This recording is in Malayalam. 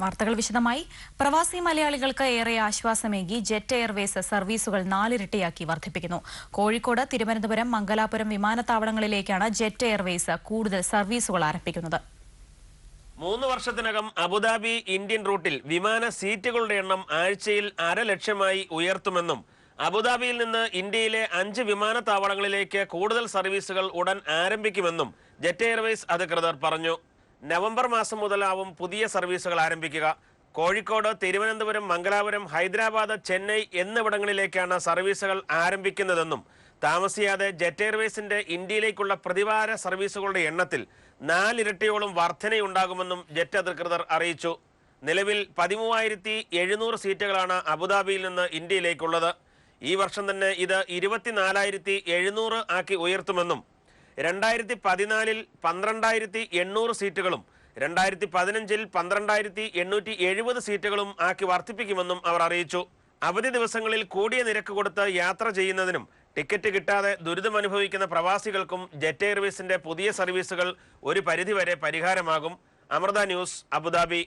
വാർത്തകൾ വിശദമായി. പ്രവാസി മലയാളികൾക്ക് ഏറെ ആശ്വാസമേകി ജെറ്റ് എയർവേസ് സർവീസുകൾ നാലിരട്ടിയാക്കി വർദ്ധിപ്പിക്കുന്നു. കോഴിക്കോട് തിരുവനന്തപുരം മംഗലാപുരം വിമാനത്താവളങ്ങളിലേക്കാണ് ജെറ്റ് എയർവേസ് കൂടുതൽ സർവീസുകൾ ആരംഭിക്കുന്നത്. മൂന്ന് വർഷത്തിനകം അബുദാബി ഇന്ത്യൻ റൂട്ടിൽ വിമാന സീറ്റുകളുടെ എണ്ണം ആഴ്ചയിൽ അര ലക്ഷമായി ഉയർത്തുമെന്നും അബുദാബിയിൽ നിന്ന് ഇന്ത്യയിലെ അഞ്ച് വിമാനത്താവളങ്ങളിലേക്ക് കൂടുതൽ സർവീസുകൾ ഉടൻ ആരംഭിക്കുമെന്നും ജെറ്റ് എയർവേസ് അധികൃതർ പറഞ്ഞു. നവംബർ മാസം മുതലാവും പുതിയ സർവീസുകൾ ആരംഭിക്കുക. കോഴിക്കോട് തിരുവനന്തപുരം മംഗലാപുരം ഹൈദരാബാദ് ചെന്നൈ എന്നിവിടങ്ങളിലേക്കാണ് സർവീസുകൾ ആരംഭിക്കുന്നതെന്നും താമസിയാതെ ജെറ്റ് എയർവേസിന്റെ ഇന്ത്യയിലേക്കുള്ള പ്രതിവാര സർവീസുകളുടെ എണ്ണത്തിൽ നാലിരട്ടിയോളം വർധനയുണ്ടാകുമെന്നും ജെറ്റ് അധികൃതർ അറിയിച്ചു. നിലവിൽ പതിമൂവായിരത്തി എഴുന്നൂറ് സീറ്റുകളാണ് അബുദാബിയിൽ നിന്ന് ഇന്ത്യയിലേക്കുള്ളത്. ഈ വർഷം തന്നെ ഇത് ഇരുപത്തിനാലായിരത്തി എഴുന്നൂറ് ആക്കി ഉയർത്തുമെന്നും രണ്ടായിരത്തി പതിനാലിൽ പന്ത്രണ്ടായിരത്തി എണ്ണൂറ് സീറ്റുകളും രണ്ടായിരത്തി പതിനഞ്ചിൽ പന്ത്രണ്ടായിരത്തി എണ്ണൂറ്റി എഴുപത് സീറ്റുകളും ആക്കി വർദ്ധിപ്പിക്കുമെന്നും അവർ അറിയിച്ചു. അവധി ദിവസങ്ങളിൽ കൂടിയ നിരക്ക് കൊടുത്ത് യാത്ര ചെയ്യുന്നതിനും ടിക്കറ്റ് കിട്ടാതെ ദുരിതമനുഭവിക്കുന്ന പ്രവാസികൾക്കും ജെറ്റ് എയർവേസിന്റെ പുതിയ സർവീസുകൾ ഒരു പരിധിവരെ പരിഹാരമാകും. Amrita News Abu Dhabi.